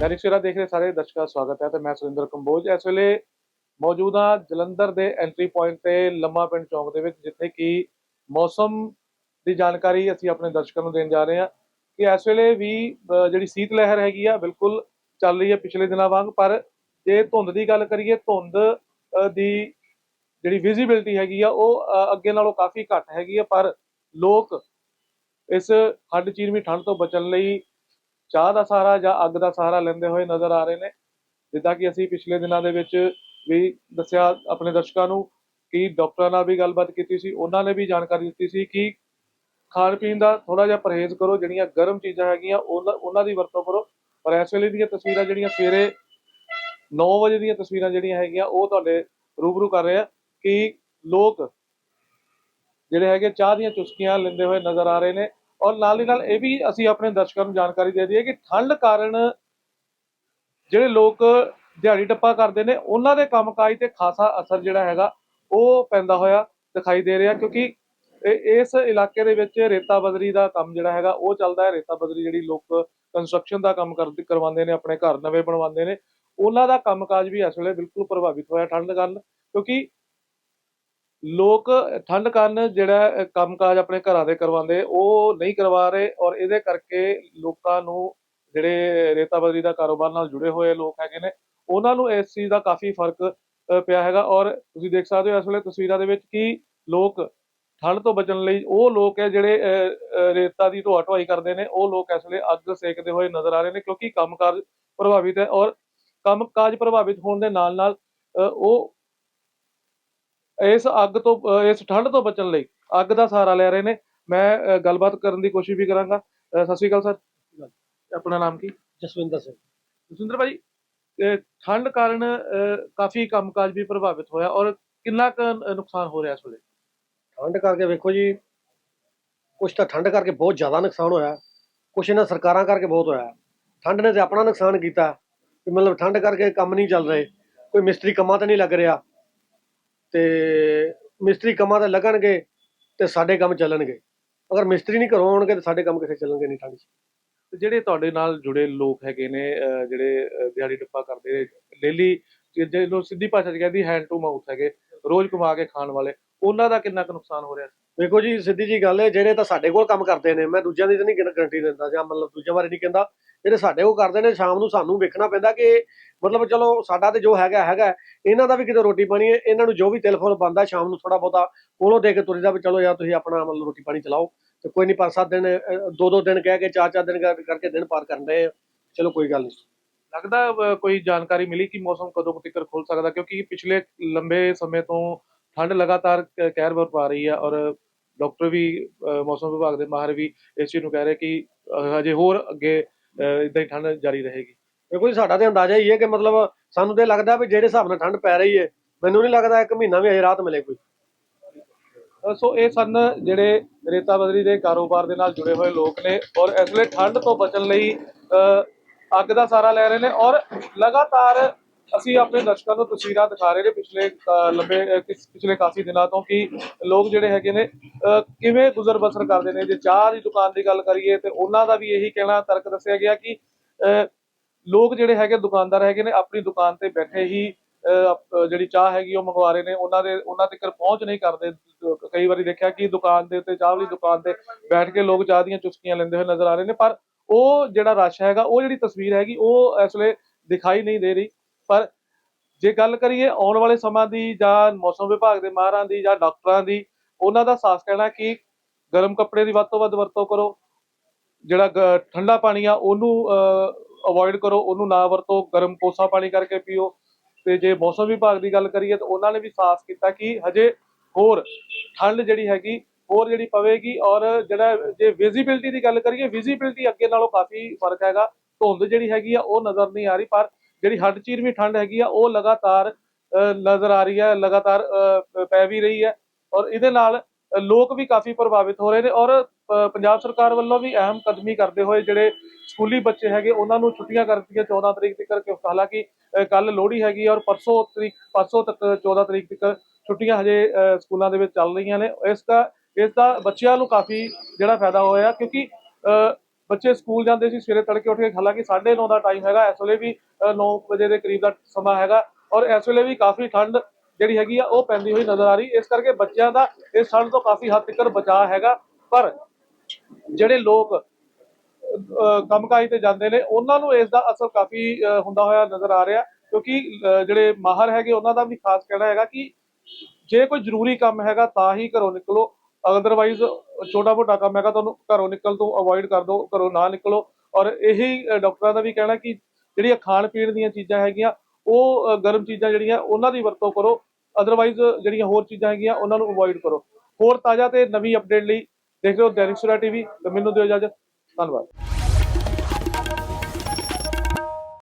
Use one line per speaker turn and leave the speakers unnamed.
ਦੈਨਿਕ ਸਵੇਰਾ ਦੇਖ ਰਹੇ, ਸਾਰੇ ਦਰਸ਼ਕਾਂ ਦਾ ਸਵਾਗਤ ਹੈ ਤੇ ਮੈਂ ਸੁਰਿੰਦਰ ਕੰਬੋਜ। ਇਸ ਵੇਲੇ ਮੌਜੂਦ ਹਾਂ ਜਲੰਧਰ ਦੇ ਐਂਟਰੀ ਪੁਆਇੰਟ ਤੇ ਲੰਮਾ ਪਿੰਡ ਚੌਂਕ ਦੇ ਵਿੱਚ, ਜਿੱਥੇ ਕਿ ਮੌਸਮ ਦੀ ਜਾਣਕਾਰੀ ਅਸੀਂ ਆਪਣੇ ਦਰਸ਼ਕਾਂ ਨੂੰ ਦੇਣ ਜਾ ਰਹੇ ਹਾਂ ਕਿ ਇਸ ਵੇਲੇ ਵੀ ਜਿਹੜੀ ਸੀਤ ਲਹਿਰ ਹੈਗੀ ਆ, ਬਿਲਕੁਲ ਚੱਲ ਰਹੀ ਹੈ ਪਿਛਲੇ ਦਿਨਾਂ ਵਾਂਗ। ਪਰ ਜੇ ਧੁੰਦ ਦੀ ਗੱਲ ਕਰੀਏ, ਧੁੰਦ ਦੀ ਜਿਹੜੀ ਵਿਜ਼ਿਬਿਲਟੀ ਹੈਗੀ ਆ, ਉਹ ਅੱਗੇ ਨਾਲੋਂ ਕਾਫੀ ਘੱਟ ਹੈਗੀ ਆ। ਪਰ ਲੋਕ ਇਸ ਹੱਡ ਚੀਰਵੀਂ ਠੰਡ ਤੋਂ ਬਚਣ ਲਈ ਚਾਹ ਦਾ ਸਹਾਰਾ ਜਾਂ ਅੱਗ ਦਾ ਸਹਾਰਾ ਲੈਂਦੇ ਹੋਏ ਨਜ਼ਰ ਆ ਰਹੇ ਨੇ। ਜਿੱਦਾਂ ਕਿ ਅਸੀਂ ਪਿਛਲੇ ਦਿਨਾਂ ਦੇ ਵਿੱਚ ਵੀ ਦੱਸਿਆ ਆਪਣੇ ਦਰਸ਼ਕਾਂ ਨੂੰ ਕਿ ਡਾਕਟਰਾਂ ਨਾਲ ਵੀ ਗੱਲਬਾਤ ਕੀਤੀ ਸੀ। ਉਹਨਾਂ ਨੇ ਵੀ ਜਾਣਕਾਰੀ ਦਿੱਤੀ ਸੀ ਕਿ ਖਾਣ ਪੀਣ ਦਾ ਥੋੜਾ ਜਿਹਾ ਪਰਹੇਜ਼ ਕਰੋ, ਜਿਹੜੀਆਂ ਗਰਮ ਚੀਜ਼ਾਂ ਹੈਗੀਆਂ, ਉਹਨਾਂ ਉਹਨਾਂ ਦੀ ਵਰਤੋਂ ਕਰੋ। ਪਰ ਇਸ ਵੇਲੇ ਦੀਆਂ ਤਸਵੀਰਾਂ ਜਿਹੜੀਆਂ ਸਵੇਰੇ 9 ਵਜੇ ਦੀਆਂ ਤਸਵੀਰਾਂ ਜਿਹੜੀਆਂ ਹੈਗੀਆਂ, ਉਹ ਤੁਹਾਡੇ ਰੂਬਰੂ ਕਰ ਰਹੇ ਆ ਕਿ ਲੋਕ ਜਿਹੜੇ ਹੈਗੇ ਚਾਹ ਦੀਆਂ ਚੁਸਕੀਆਂ ਲੈਂਦੇ ਹੋਏ ਨਜ਼ਰ ਆ ਰਹੇ ਨੇ। ਔਰ ਨਾਲ ਦੀ ਨਾਲ ਇਹ ਵੀ ਅਸੀਂ ਆਪਣੇ ਦਰਸ਼ਕਾਂ ਨੂੰ ਜਾਣਕਾਰੀ ਦੇ ਦਈਏ ਕਿ ਠੰਡ ਕਾਰਨ ਜਿਹੜੇ ਲੋਕ ਦਿਹਾੜੀ ਟੱਪਾ ਕਰਦੇ ਨੇ, ਉਹਨਾਂ ਦੇ ਕੰਮਕਾਜ ਤੇ ਖਾਸਾ ਅਸਰ ਜਿਹੜਾ ਹੈਗਾ, ਉਹ ਪੈਂਦਾ ਹੋਇਆ ਦਿਖਾਈ ਦੇ ਰਿਹਾ ਕਿਉਂਕਿ ਇਸ ਇਲਾਕੇ ਦੇ ਵਿੱਚ ਰੇਤਾ ਬਦਰੀ ਦਾ ਕੰਮ ਜਿਹੜਾ ਹੈਗਾ, ਉਹ ਚੱਲਦਾ ਹੈ। ਰੇਤਾ ਬਦਰੀ ਜਿਹੜੀ ਲੋਕ ਕੰਸਟਰਕਸ਼ਨ ਦਾ ਕੰਮ ਕਰਦੇ, ਕਰਵਾਉਂਦੇ ਨੇ, ਆਪਣੇ ਘਰ ਨਵੇਂ ਬਣਵਾਉਂਦੇ ਨੇ। ਉਹਨਾਂ ਦਾ ਕੰਮਕਾਜ ਵੀ ਇਸ ਵੇਲੇ ਬਿਲਕੁਲ ਪ੍ਰਭਾਵਿਤ ਹੋਇਆ ਠੰਡ ਕਾਰਨ ਕਿਉਂਕਿ ਲੋਕ ਠੰਡ ਕਾਰਨ ਜਿਹੜਾ ਅਹ, ਕੰਮਕਾਜ ਆਪਣੇ ਘਰਾਂ ਦੇ ਕਰਵਾਉਂਦੇ ਉਹ ਨਹੀਂ ਕਰਵਾ ਰਹੇ ਔਰ ਇਹਦੇ ਕਰਕੇ ਲੋਕਾਂ ਨੂੰ ਜਿਹੜੇ ਰੇਤਾ ਬਦਰੀ ਦਾ ਕਾਰੋਬਾਰ ਨਾਲ ਜੁੜੇ ਹੋਏ ਲੋਕ ਹੈਗੇ ਨੇ ਉਹਨਾਂ ਨੂੰ ਇਸ ਚੀਜ਼ ਦਾ ਕਾਫੀ ਫ਼ਰਕ ਪਿਆ ਹੈਗਾ ਔਰ ਤੁਸੀਂ ਦੇਖ ਸਕਦੇ ਹੋ ਇਸ ਵੇਲੇ ਤਸਵੀਰਾਂ ਦੇ ਵਿੱਚ ਕਿ ਲੋਕ ਠੰਡ ਤੋਂ ਬਚਣ ਲਈ ਉਹ ਲੋਕ ਹੈ ਜਿਹੜੇ ਅਹ, ਰੇਤਾ ਦੀ ਢੋਆ ਢੁਆਈ ਕਰਦੇ ਨੇ ਉਹ ਲੋਕ ਇਸ ਵੇਲੇ ਅੱਗ ਸੇਕਦੇ ਹੋਏ ਨਜ਼ਰ ਆ ਰਹੇ ਨੇ ਕਿਉਂਕਿ ਕੰਮਕਾਜ ਪ੍ਰਭਾਵਿਤ ਹੈ ਔਰ ਕੰਮਕਾਜ ਪ੍ਰਭਾਵਿਤ ਹੋਣ ਦੇ ਨਾਲ ਨਾਲ ਅਹ, ਉਹ ਇਸ ਅੱਗ ਤੋਂ ਇਸ ਠੰਡ ਤੋਂ ਬਚਣ ਲਈ ਅੱਗ ਦਾ ਸਹਾਰਾ ਲੈ ਰਹੇ ਨੇ। ਮੈਂ ਗੱਲਬਾਤ ਕਰਨ ਦੀ ਕੋਸ਼ਿਸ਼ ਵੀ ਕਰਾਂਗਾ। ਸਤਿ ਸ਼੍ਰੀ ਅਕਾਲ ਸਰ। ਆਪਣਾ ਨਾਮ ਕੀ?
ਜਸਵਿੰਦਰ ਸਿੰਘ।
ਜਸਵਿੰਦਰ ਭਾਈ ਠੰਡ ਕਾਰਨ ਕਾਫੀ ਕੰਮਕਾਜ ਵੀ ਪ੍ਰਭਾਵਿਤ ਹੋਇਆ ਔਰ ਕਿੰਨਾ ਕੁ ਨੁਕਸਾਨ ਹੋ ਰਿਹਾ ਇਸ ਵੇਲੇ?
ਠੰਡ ਕਰਕੇ ਵੇਖੋ ਜੀ ਕੁਛ ਤਾਂ ਠੰਡ ਕਰਕੇ ਬਹੁਤ ਜ਼ਿਆਦਾ ਨੁਕਸਾਨ ਹੋਇਆ ਕੁਛ ਇਹਨਾਂ ਸਰਕਾਰਾਂ ਕਰਕੇ ਬਹੁਤ ਹੋਇਆ। ਠੰਡ ਨੇ ਤੇ ਆਪਣਾ ਨੁਕਸਾਨ ਕੀਤਾ ਕਿ ਮਤਲਬ ਠੰਡ ਕਰਕੇ ਕੰਮ ਨਹੀਂ ਚੱਲ ਰਹੇ ਕੋਈ ਮਿਸਤਰੀ ਕੰਮਾਂ ਤੇ ਨਹੀਂ ਲੱਗ ਰਿਹਾ ਤੇ ਮਿਸਤਰੀ ਕੰਮਾਂ ਤੇ ਲੱਗਣਗੇ ਤੇ ਸਾਡੇ ਕੰਮ ਚੱਲਣਗੇ। ਅਗਰ ਮਿਸਤਰੀ ਨਹੀਂ ਘਰੋਂ ਆਉਣਗੇ ਤੇ ਸਾਡੇ ਕੰਮ ਕਿੱਥੇ ਚੱਲਣਗੇ ਨਹੀਂ ਠੰਡ 'ਚ?
ਤੇ ਜਿਹੜੇ ਤੁਹਾਡੇ ਨਾਲ ਜੁੜੇ ਲੋਕ ਹੈਗੇ ਨੇ ਜਿਹੜੇ ਦਿਹਾੜੀ ਟੱਪਾ ਕਰਦੇ ਨੇ, ਡੇਲੀ ਜਿਹਨੂੰ ਸਿੱਧੀ ਭਾਸ਼ਾ 'ਚ ਕਹਿੰਦੀ ਹੈਂਡ ਟੂ ਮਾਊਥ ਹੈਗੇ, ਰੋਜ਼ ਕਮਾ ਕੇ ਖਾਣ ਵਾਲੇ ਉਹਨਾਂ ਦਾ ਕਿੰਨਾ ਕੁ ਨੁਕਸਾਨ ਹੋ ਰਿਹਾ
ਵੇਖੋ ਜੀ ਸਿੱਧੀ ਜੀ ਗੱਲ ਹੈ ਜਿਹੜੇ ਤਾਂ ਸਾਡੇ ਕੋਲ ਕੰਮ ਕਰਦੇ ਨੇ ਮੈਂ ਦੂਜਿਆਂ ਦੀ ਤਾਂ ਨਹੀਂ ਗਾਰੰਟੀ ਦਿੰਦਾ ਜਾਂ ਮਤਲਬ ਦੂਜਿਆਂ ਬਾਰੇ ਨਹੀਂ ਕਹਿੰਦਾ। ਜਿਹੜੇ ਸਾਡੇ ਕੋਲ ਕਰਦੇ ਨੇ ਸ਼ਾਮ ਨੂੰ ਸਾਨੂੰ ਵੇਖਣਾ ਪੈਂਦਾ ਕਿ ਮਤਲਬ ਚਲੋ ਸਾਡਾ ਤੇ ਜੋ ਹੈਗਾ ਹੈਗਾ ਇਹਨਾਂ ਦਾ ਵੀ ਕਿਤੇ ਰੋਟੀ ਪਾਣੀ ਹੈ ਇਹਨਾਂ ਨੂੰ ਜੋ ਵੀ ਟੈਲੀਫੋਨ ਬੰਦਾ ਸ਼ਾਮ ਨੂੰ ਥੋੜਾ ਬਹੁਤਾ ਕੋਲੋਂ ਦੇ ਕੇ ਤੁਰੀਦਾ ਵੀ ਚਲੋ ਯਾਰ ਤੁਸੀਂ ਆਪਣਾ ਮਤਲਬ ਰੋਟੀ ਪਾਣੀ ਚਲਾਓ। ਤੇ ਕੋਈ ਨਹੀਂ ਪੰਜ ਸੱਤ ਦਿਨ ਦੋ ਦੋ ਦਿਨ ਕਹਿ ਕੇ ਚਾਰ ਚਾਰ ਦਿਨ ਕਰ- ਕਰਕੇ ਦਿਨ ਪਾਰ ਕਰਨ ਦੇ ਚਲੋ ਕੋਈ ਗੱਲ ਨਹੀਂ।
ਲੱਗਦਾ ਕੋਈ ਜਾਣਕਾਰੀ ਮਿਲੀ ਕਿ ਮੌਸਮ ਕਦੋਂ ਤੱਕ ਖੁੱਲ ਸਕਦਾ? ਕਿਉਂਕਿ ਪਿਛਲੇ ਲੰਬੇ ਸਮੇਂ ਤੋਂ ਠੰਡ ਲਗਾਤਾਰ ਕਹਿਰ ਬਰਪਾ ਰਹੀ ਹੈ ਔਰ ਡਾਕਟਰ ਵੀ ਮੌਸਮ ਵਿਭਾਗ ਦੇ ਮਾਹਰ ਵੀ ਇਸ ਚੀਜ਼ ਨੂੰ ਕਹਿ ਰਹੇ ਕਿ ਹਜੇ ਹੋਰ ਅੱਗੇ ਇਦਾਂ ਹੀ ਠੰਡ ਜਾਰੀ ਰਹੇਗੀ।
ਵੇਖੋ ਜੀ ਸਾਡਾ ਤੇ ਅੰਦਾਜ਼ਾ ਹੀ ਹੈ ਕਿ ਮਤਲਬ ਸਾਨੂੰ ਤੇ ਲੱਗਦਾ ਵੀ ਜਿਹੜੇ ਹਿਸਾਬ ਨਾਲ ਠੰਡ ਪੈ ਰਹੀ ਹੈ ਮੈਨੂੰ ਨਹੀਂ ਲੱਗਦਾ ਇੱਕ ਮਹੀਨਾ ਵੀ ਅਜੇ ਰਾਤ ਮਿਲੇ ਕੋਈ।
ਸੋ ਇਹ ਸਨ ਜਿਹੜੇ ਰੇਤਾ ਬਦਰੀ ਦੇ ਕਾਰੋਬਾਰ ਦੇ ਨਾਲ ਜੁੜੇ ਹੋਏ ਲੋਕ ਨੇ ਔਰ ਇਸ ਵੇਲੇ ਠੰਡ ਤੋਂ ਬਚਣ ਲਈ ਅਹ, ਅੱਗ ਦਾ ਸਹਾਰਾ ਲੈ ਰਹੇ ਨੇ ਔਰ ਲਗਾਤਾਰ ਅਸੀਂ ਆਪਣੇ ਦਰਸ਼ਕਾਂ ਨੂੰ ਤਸਵੀਰਾਂ ਦਿਖਾ ਰਹੇ ਨੇ ਪਿਛਲੇ ਅਹ, ਲੰਬੇ ਅਹ, ਕਿਸ- ਪਿਛਲੇ ਕਾਫੀ ਦਿਨਾਂ ਤੋਂ ਕਿ ਲੋਕ ਜਿਹੜੇ ਹੈਗੇ ਨੇ ਅਹ, ਕਿਵੇਂ ਗੁਜ਼ਰ ਬਸਰ ਕਰਦੇ ਨੇ। ਜੇ ਚਾਹ ਦੀ ਦੁਕਾਨ ਦੀ ਗੱਲ ਕਰੀਏ ਤੇ ਉਹਨਾਂ ਦਾ ਵੀ ਇਹੀ ਕਹਿਣਾ ਤਰਕ ਦੱਸਿਆ ਗਿਆ ਕਿ ਅਹ, ਲੋਕ ਜਿਹੜੇ ਹੈਗੇ ਦੁਕਾਨਦਾਰ ਹੈਗੇ ਨੇ ਆਪਣੀ ਦੁਕਾਨ ਤੇ ਬੈਠੇ ਹੀ ਅਹ, ਅਹ, ਜਿਹੜੀ ਚਾਹ ਹੈਗੀ ਉਹ ਮੰਗਵਾ ਰਹੇ ਨੇ। ਉਹਨਾਂ ਦੇ ਉਹਨਾਂ ਤੱਕ ਪਹੁੰਚ ਨਹੀਂ ਕਰਦੇ। ਕਈ ਵਾਰੀ ਦੇਖਿਆ ਕਿ ਦੁਕਾਨ ਦੇ ਉੱਤੇ ਚਾਹ ਵਾਲੀ ਦੁਕਾਨ ਤੇ ਬੈਠ ਕੇ ਲੋਕ ਚਾਹ ਦੀਆਂ ਚੁਸਕੀਆਂ ਲੈਂਦੇ ਹੋਏ ਨਜ਼ਰ ਆ ਰਹੇ ਨੇ। ਪਰ ਉਹ ਜਿਹੜਾ ਰਸ਼ ਹੈਗਾ ਉਹ ਜਿਹੜੀ ਤਸਵੀਰ ਹੈਗੀ ਉਹ ਇਸ ਵੇਲੇ ਦਿਖਾਈ ਨਹੀਂ ਦੇ ਰਹੀ। ਪਰ ਜੇ ਗੱਲ ਕਰੀਏ ਆਉਣ ਵਾਲੇ ਸਮਾਂ ਦੀ ਜਾਂ ਮੌਸਮ ਵਿਭਾਗ ਦੇ ਮਾਹਰਾਂ ਦੀ ਜਾਂ ਡਾਕਟਰਾਂ ਦੀ, ਉਹਨਾਂ ਦਾ ਸਾਫ਼ ਕਹਿਣਾ ਕਿ ਗਰਮ ਕੱਪੜੇ ਦੀ ਵੱਧ ਤੋਂ ਵੱਧ ਵਰਤੋਂ ਕਰੋ। ਜਿਹੜਾ ਗ- ਠੰਡਾ ਪਾਣੀ ਆ, ਉਹਨੂੰ ਅਵੋਇਡ ਕਰੋ, ਉਹਨੂੰ ਨਾ ਵਰਤੋ। ਗਰਮ ਕੋਸਾ ਪਾਣੀ ਕਰਕੇ ਪੀਓ। ਤੇ ਜੇ ਮੌਸਮ ਵਿਭਾਗ ਦੀ ਗੱਲ ਕਰੀਏ ਤਾਂ ਉਹਨਾਂ ਨੇ ਵੀ ਸਾਫ਼ ਕੀਤਾ ਕਿ ਹਜੇ ਹੋਰ ਠੰਡ ਜਿਹੜੀ ਹੈਗੀ, ਹੋਰ ਜਿਹੜੀ ਪਵੇਗੀ ਔਰ ਜਿਹੜਾ ਜੇ ਵਿਜ਼ਿਬਿਲਟੀ ਦੀ ਗੱਲ ਕਰੀਏ ਵਿਜ਼ਿਬਿਲਟੀ ਅੱਗੇ ਨਾਲੋਂ ਕਾਫੀ ਫ਼ਰਕ ਹੈਗਾ। ਧੁੰਦ ਜਿਹੜੀ ਹੈਗੀ ਆ, ਉਹ ਨਜ਼ਰ ਨਹੀਂ ਆ ਰਹੀ, ਪਰ ਜਿਹੜੀ ਹੱਡ ਚੀਰਵੀਂ ਠੰਡ ਹੈਗੀ ਆ ਉਹ ਲਗਾਤਾਰ ਨਜ਼ਰ ਆ ਰਹੀ ਹੈ ਲਗਾਤਾਰ ਪੈ ਵੀ ਰਹੀ ਹੈ ਔਰ ਇਹਦੇ ਨਾਲ ਲੋਕ ਵੀ ਕਾਫੀ ਪ੍ਰਭਾਵਿਤ ਹੋ ਰਹੇ ਨੇ ਔਰ ਪੰਜਾਬ ਸਰਕਾਰ ਵੱਲੋਂ ਵੀ ਅਹਿਮ ਕਦਮੀ ਕਰਦੇ ਹੋਏ ਜਿਹੜੇ ਸਕੂਲੀ ਬੱਚੇ ਹੈਗੇ ਉਹਨਾਂ ਨੂੰ ਛੁੱਟੀਆਂ ਕਰ ਦਿੱਤੀਆਂ 14 ਤਰੀਕ ਤੱਕ ਹਾਲਾਂਕਿ ਕੱਲ ਲੋਹੜੀ ਹੈਗੀ ਆ ਔਰ ਪਰਸੋਂ ਤਰੀਕ ਪਰਸੋਂ ਤੱਕ 14 ਤਰੀਕ ਤੱਕ ਛੁੱਟੀਆਂ ਹਜੇ ਅਹ, ਸਕੂਲਾਂ ਦੇ ਵਿੱਚ ਚੱਲ ਰਹੀਆਂ ਨੇ ਇਸ ਦਾ ਇਸ ਦਾ ਬੱਚਿਆਂ ਨੂੰ ਕਾਫੀ ਜਿਹੜਾ ਫਾਇਦਾ ਹੋਇਆ ਕਿਉਂਕਿ ਅਹ, ਬੱਚੇ ਸਕੂਲ ਜਾਂਦੇ ਸੀ, ਸਵੇਰੇ ਤੜਕੇ ਉੱਠ ਕੇ ਹਾਲਾਂਕਿ 9:30 ਦਾ ਟਾਈਮ ਹੈਗਾ, ਇਸ ਵੇਲੇ ਵੀ 9 ਵਜੇ ਦੇ ਕਰੀਬ ਦਾ ਸਮਾਂ ਹੈਗਾ ਔਰ ਇਸ ਵੇਲੇ ਵੀ ਕਾਫੀ ਠੰਡ ਜਿਹੜੀ ਹੈਗੀ ਆ, ਉਹ ਪੈਂਦੀ ਹੋਈ ਨਜ਼ਰ ਆ ਰਹੀ। ਇਸ ਕਰਕੇ ਬੱਚਿਆਂ ਦਾ ਇਸ ਠੰਡ ਤੋਂ ਕਾਫੀ ਹੱਦ ਤੱਕ ਬਚਾਅ ਹੈਗਾ, ਪਰ ਜਿਹੜੇ ਲੋਕ, ਅਹ ਕੰਮਕਾਜ ਤੇ ਜਾਂਦੇ ਨੇ, ਉਹਨਾਂ ਨੂੰ ਇਸ ਦਾ ਅਸਰ ਕਾਫੀ ਹੁੰਦਾ ਹੋਇਆ ਨਜ਼ਰ ਆ ਰਿਹਾ ਕਿਉਂਕਿ ਜਿਹੜੇ ਮਾਹਰ ਹੈਗੇ, ਉਹਨਾਂ ਦਾ ਵੀ ਖਾਸ ਕਹਿਣਾ ਹੈਗਾ ਕਿ ਜੇ ਕੋਈ ਜ਼ਰੂਰੀ ਕੰਮ ਹੈਗਾ, ਤਾਂ ਹੀ ਘਰੋਂ ਨਿਕਲੋ ਅਦਰਵਾਈਜ਼ ਛੋਟਾ ਮੋਟਾ ਕੰਮ ਹੈਗਾ, ਤੁਹਾਨੂੰ ਘਰੋਂ ਨਿਕਲ ਤੋਂ ਅਵੋਇਡ ਕਰ ਦਿਓ, ਘਰੋਂ ਨਾ ਨਿਕਲੋ। ਔਰ ਇਹੀ ਡਾਕਟਰਾਂ ਦਾ ਵੀ ਕਹਿਣਾ ਕਿ ਜਿਹੜੀਆਂ ਖਾਣ ਪੀਣ ਦੀਆਂ ਚੀਜ਼ਾਂ ਹੈਗੀਆਂ, ਉਹ ਗਰਮ ਚੀਜ਼ਾਂ ਜਿਹੜੀਆਂ, ਉਹਨਾਂ ਦੀ ਵਰਤੋਂ ਕਰੋ। ਅਦਰਵਾਈਜ਼ ਜਿਹੜੀਆਂ ਹੋਰ ਚੀਜ਼ਾਂ ਹੈਗੀਆਂ, ਉਹਨਾਂ ਨੂੰ ਅਵੋਇਡ ਕਰੋ। ਹੋਰ ਤਾਜ਼ਾ ਤੇ ਨਵੀਂ ਅਪਡੇਟ ਲਈ ਦੇਖ ਰਹੇ ਹੋ ਦੈਨਿਕ ਸੁਰਾ ਟੀਵੀ ਤੇ ਮੈਨੂੰ ਦਿਓ ਇਜਾਜ਼ਤ। ਧੰਨਵਾਦ।